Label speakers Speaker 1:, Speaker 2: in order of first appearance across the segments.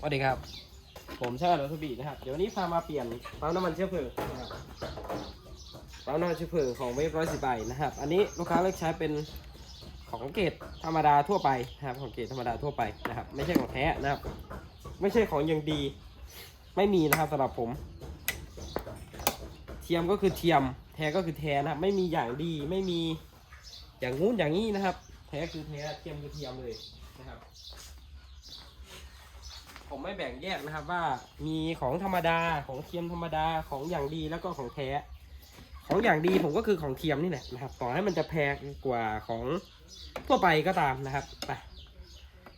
Speaker 1: สวัสดีครับ ผมชาติรัตบีนะครับ เดี๋ยววันนี้พามาเปลี่ยนปั๊มน้ำมันเชื้อเพลิงนะครับปั๊มน้ำมันเชื้อเพลิงของเวฟร้อยสิบใบนะครับ อันนี้ลูกค้าเลือกใช้เป็นของเกรดธรรมดาทั่วไปนะครับ ของเกรดธรรมดาทั่วไปนะครับ ไม่ใช่ของแท้นะครับ ไม่ใช่ของยังดี ไม่มีนะครับสำหรับผม เทียมก็คือเทียม แท้ก็คือแท้นะครับ ไม่มีอย่างดี ไม่มีอย่างงู้นอย่างนี้นะครับ แท้คือแท้ เทียมคือเทียมเลยนะครับ ผม ไม่แบ่งแยกนะครับว่ามีของธรรมดาของเทียมธรรมดาของอย่างดีแล้วก็ของแท้ ของอย่างดีผมก็คือของเทียมนี่แหละนะครับ ต่อให้มันจะแพงกว่าของทั่วไปก็ตามนะครับไป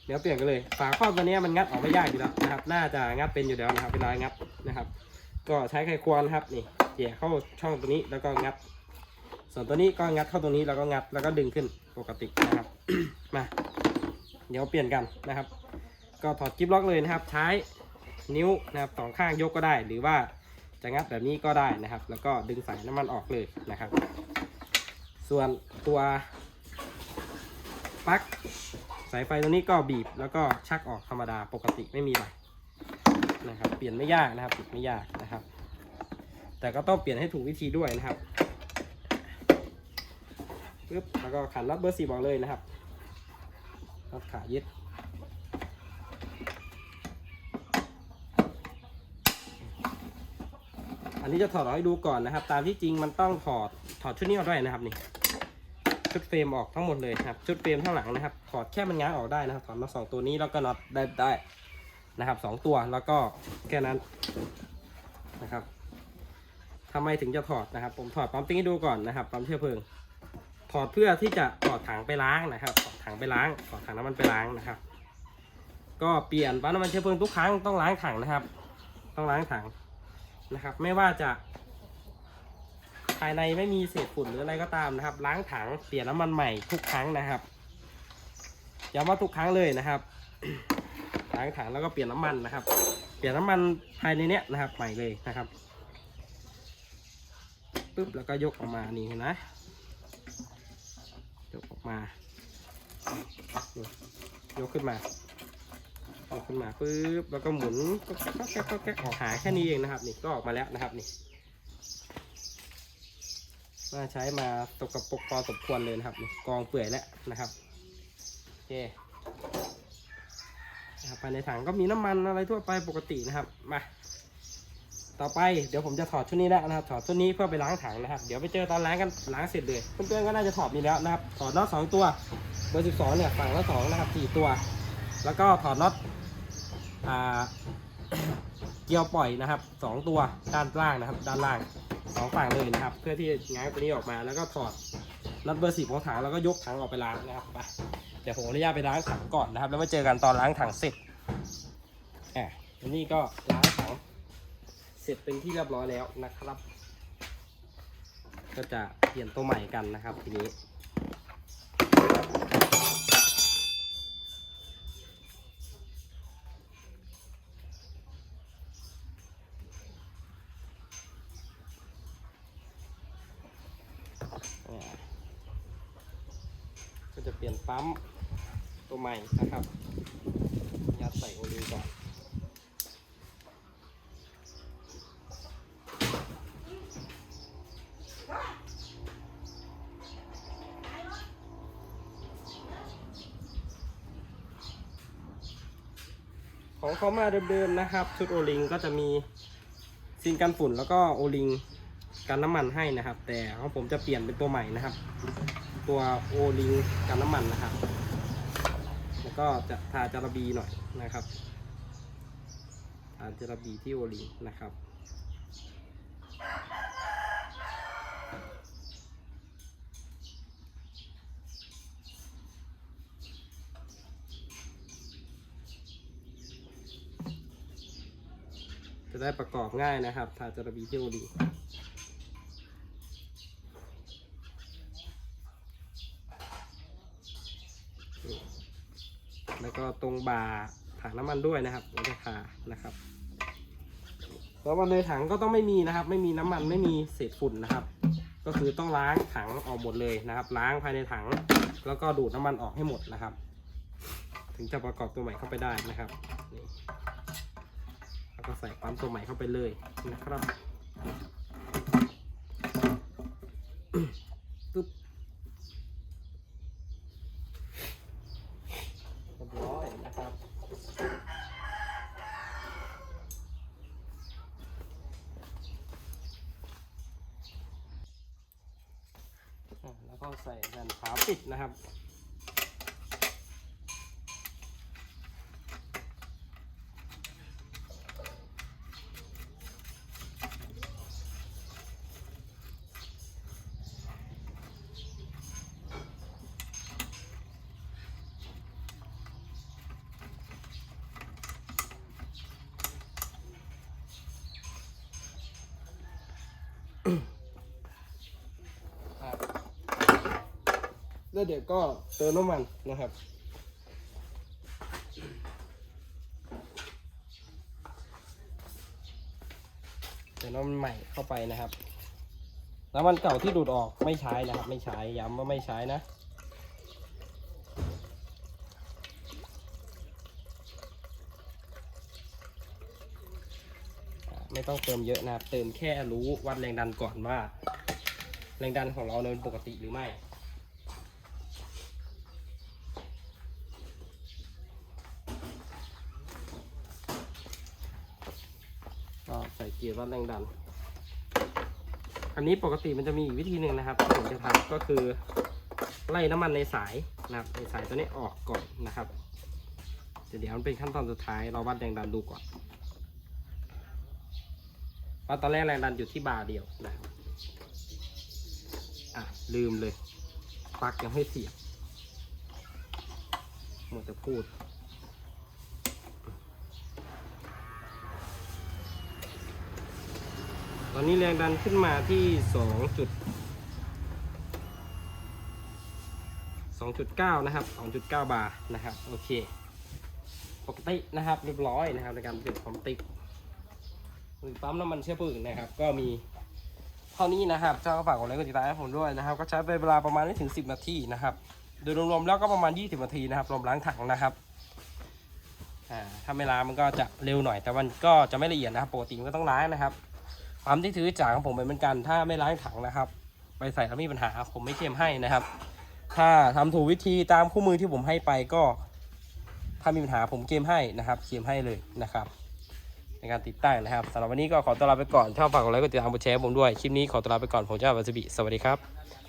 Speaker 1: เดี๋ยวเปลี่ยนกันเลย ฝาครอบตัวนี้มันงัดออกไม่ยากอยู่แล้วนะครับ น่าจะงัดเป็นอยู่แล้วนะครับเวลางัดนะครับ ก็ใช้ไขควงนะครับนี่เกี่ยเข้าช่องตัวนี้แล้วก็งัด ส่วนตัวนี้ก็งัดเข้าตรงนี้แล้วก็งัดแล้วก็ดึงขึ้นปกตินะครับมาเดี๋ยวเปลี่ยนกันนะครับ ก็ถอดกิ๊บล็อกเลยนะครับ ใช้นิ้วนะครับสองข้างยกก็ได้ หรือว่าจะงัดแบบนี้ก็ได้นะครับ แล้วก็ดึงสายน้ำมันออกเลยนะครับ ส่วนตัวปลั๊กสายไฟตัวนี้ก็บีบแล้วก็ชักออกธรรมดาปกติไม่มีอะไรนะครับ เปลี่ยนไม่ยากนะครับปิดไม่ยากนะครับ แต่ก็ต้องเปลี่ยนให้ถูกวิธีด้วยนะครับปึ๊บแล้วก็ขันน็อตเบอร์สี่บอกเลยนะครับน็อตขายึด อันนี้จะถอดออกให้ดูก่อนนะครับ ตามที่จริงมันต้องถอดถอดชุดนี้ออกด้วยนะครับนี่ชุดเฟรมออกทั้งหมดเลยครับ ชุดเฟรมข้างหลังนะครับ ถอดแค่มันง้างออกได้นะครับถอดมาสองตัวนี้แล้วก็น็อตได้ได้นะครับสองตัวแล้วก็แค่นั้นนะครับทำไมถึงจะถอดนะครับ ผมถอดปั๊มติ้งให้ดูก่อนนะครับปั๊มเชื้อเพลิง ถอดเพื่อที่จะถอดถังไปล้างนะครับ ถอดถังไปล้าง ถอดถังน้ำมันไปล้างนะครับ ก็เปลี่ยนปั๊มน้ำมันเชื้อเพลิงทุกครั้งต้องล้างถังนะครับ ต้องล้างถัง นะครับ ไม่ว่าจะ ภายในไม่มีเศษฝุ่นหรืออะไรก็ตามนะครับ ล้างถังเปลี่ยนน้ำมันใหม่ทุกครั้งนะครับย้ำว่าทุกครั้งเลยนะครับล้างถังแล้วก็เปลี่ยนน้ำมันนะครับ เปลี่ยนน้ำมันภายในเนี้ยนะครับใหม่เลยนะครับปุ๊บแล้วก็ยกออกมานี่เห็นนะยกออกมายกขึ้นมา เอาขึ้นมาปุ๊บแล้วก็หมุนก็แก๊กก็แก๊กก็แก๊กออกหาแค่นี้เองนะครับนี่ก็ออกมาแล้วนะครับนี่มาใช้มาตกกระปกพอสมควรเลยนะครับกองเปื่อยแล้วนะครับโอเคนะครับภายในถังก็มีน้ำมันอะไรทั่วไปปกตินะครับมาต่อไปเดี๋ยวผมจะถอดชุดนี้แล้วนะครับ ถอดชุดนี้เพื่อไปล้างถังนะครับ เดี๋ยวไปเจอตอนล้างกันล้างเสร็จเลยเพื่อนๆก็น่าจะถอดมีแล้วนะครับถอดนอตสองตัวเบอร์สิบสองเนี่ยฝั่งละสองนะครับสี่ตัว แล้วก็ถอดน็อตเกียวปล่อยนะครับสองตัวด้านล่างนะครับ ด้านล่างสองฝั่งเลยนะครับ เพื่อที่ง้างตัวนี้ออกมา แล้วก็ถอดน็อตเบอร์สิบของถังแล้วก็ยกถังออกไปล้างนะครับไปเดี๋ยวผมอนุญาตไปล้างถังก่อนนะครับ แล้วมาเจอกันตอนล้างถังเสร็จอะนนี้ก็ล้างถังเสร็จเป็นที่เรียบร้อยแล้วนะครับ ก็จะเปลี่ยนตัวใหม่กันนะครับทีนี้ ก็จะเปลี่ยนปั๊มตัวใหม่นะครับ ยัดใส่โอลิวก่อนของเขามาเดิมๆนะครับ ชุดโอลิงก็จะมีซินกันฝุ่นแล้วก็โอลิง กันน้ำมันให้นะครับ แต่ของผมจะเปลี่ยนเป็นตัวใหม่นะครับ ตัวโอลิงกันน้ำมันนะครับ แล้วก็จะทาจาระบีหน่อยนะครับทาจาระบีที่โอลิงนะครับจะได้ประกอบง่ายนะครับ ทาจาระบีที่โอลิง แล้วก็ตรงบาร์ถังน้ำมันด้วยนะครับเราจะทานะครับแล้ววันในถังก็ต้องไม่มีนะครับ ไม่มีน้ำมันไม่มีเศษฝุ่นนะครับ ก็คือต้องล้างถังออกหมดเลยนะครับ ล้างภายในถัง แล้วก็ดูดน้ำมันออกให้หมดนะครับ ถึงจะประกอบตัวใหม่เข้าไปได้นะครับนี่แล้วก็ใส่ปั๊มตัวใหม่เข้าไปเลยนะครับปึ๊บเรียบร้อยนะครับ อะ แล้วก็ใส่แผ่นฝาปิดนะครับครับ แล้วเดี๋ยวก็เติมน้ำมันนะครับ เติมน้ำมันใหม่เข้าไปนะครับน้ำมันเก่าที่ดูดออกไม่ใช้นะครับ ไม่ใช้ย้ำว่าไม่ใช้นะไม่ต้องเติมเยอะนะครับ เติมแค่รู้วัดแรงดันก่อนว่า แรงดันของเราเนี่ยเป็นปกติหรือไม่ ก็ใส่ เกียร์วัดแรงดัน อันนี้ปกติมันจะมีอีกวิธีหนึ่งนะครับที่ผมจะทำก็คือไล่น้ำมันในสายนะครับในสายตัวนี้ออกก่อนนะครับเดี๋ยวเดี๋ยวมันเป็นขั้นตอนสุดท้ายเราวัดแรงดันดูก่อนว่าตอนแรกแรงดันอยู่ที่บาร์เดียวนะครับอะลืมเลยปลั๊กยังไม่เสียบหมดจะพูด ตอนนี้แรงดันขึ้นมาที่สองจุดสองจุดเก้านะครับสองจุดเก้าบาร์นะครับ โอเค ปกตินะครับเรียบร้อยนะครับ ในการเปลี่ยนความติ๊กหรือปั๊มน้ำมันเชื้อเพลิงนะครับ ก็มีเท่านี้นะครับเจ้าก็ฝากกดไลค์กดติดตามให้ผมด้วยนะครับ ก็ใช้ไปเวลาประมาณไม่ถึง 10 นาทีนะครับ โดยรวมๆแล้วก็ประมาณ 20 นาทีนะครับรวมล้างถังนะครับถ้าไม่ล้างมันก็จะเร็วหน่อย แต่มันก็จะไม่ละเอียดนะครับปกติมันก็ต้องล้างนะครับ ปั๊มที่ถือจากของผมเป็นเหมือนกัน ถ้าไม่ล้างถังนะครับ ไปใส่แล้วมีปัญหาผมไม่เคลมให้นะครับ ถ้าทำถูกวิธีตามคู่มือที่ผมให้ไปก็ ถ้ามีปัญหาผมเคลมให้นะครับเคลมให้เลยนะครับ ในการติดตั้งนะครับสำหรับวันนี้ก็ขอตัวลาไปก่อนชอบฝากกดไลค์กดติดตามกดแชร์ผมด้วยคลิปนี้ขอตัวลาไปก่อนผมเจ้าบัสบิสวัสดีครับ